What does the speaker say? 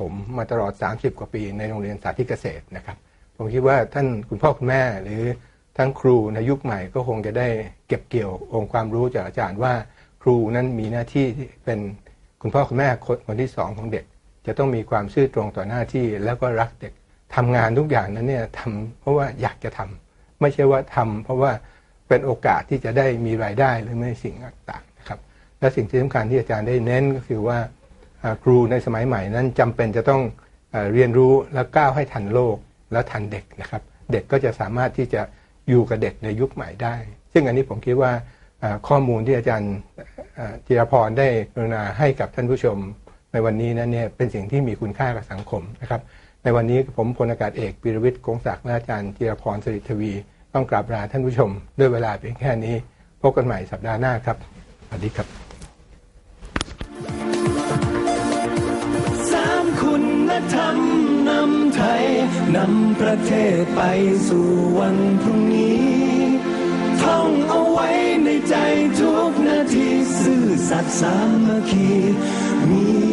ถมมาตลอด 30 กว่าปีในโรงเรียนสาธิตเกษตรนะครับ ผมคิดว่าท่านคุณพ่อคุณแม่หรือทั้งครูในยุคใหม่ก็คงจะได้เก็บเกี่ยวองค์ความรู้จากอาจารย์ว่า ครูนั้นมีหน้าที่เป็นคุณพ่อคุณแม่คนที่สองของเด็ก จะต้องมีความซื่อตรงต่อหน้าที่แล้วก็รักเด็กทำงานทุกอย่างนั้นเนี่ยทำเพราะว่าอยากจะทำไม่ใช่ว่าทำเพราะว่าเป็นโอกาสที่จะได้มีรายได้หรือไม่สิ่งต่างๆนะครับ และสิ่งที่สำคัญที่อาจารย์ได้เน้นก็คือว่า ครูในสมัยใหม่นั้นจำเป็นจะต้องเรียนรู้และก้าวให้ทันโลกและทันเด็กนะครับ เด็กก็จะสามารถที่จะอยู่กับเด็กในยุคใหม่ได้ ซึ่งอันนี้ผมคิดว่าข้อมูลที่อาจารย์จิรพรได้กรุณาให้กับท่านผู้ชมในวันนี้นั้นเนี่ยเป็นสิ่งที่มีคุณค่ากับสังคมนะครับในวันนี้ผมพลอากาศเอกปิรวิทย์กงศักดิ์และอาจารย์จิรพรสริทวี ต้องกราบลาท่านผู้ชม ด้วยเวลาเพียงแค่นี้ พบกันใหม่สัปดาห์หน้าครับสวัสดีครับ ทยนำประเทศไปสู่วันพรุ่งนี้ ท่องเอาไว้ในใจทุกนาที ซื่อสัตย์สามัคคีมี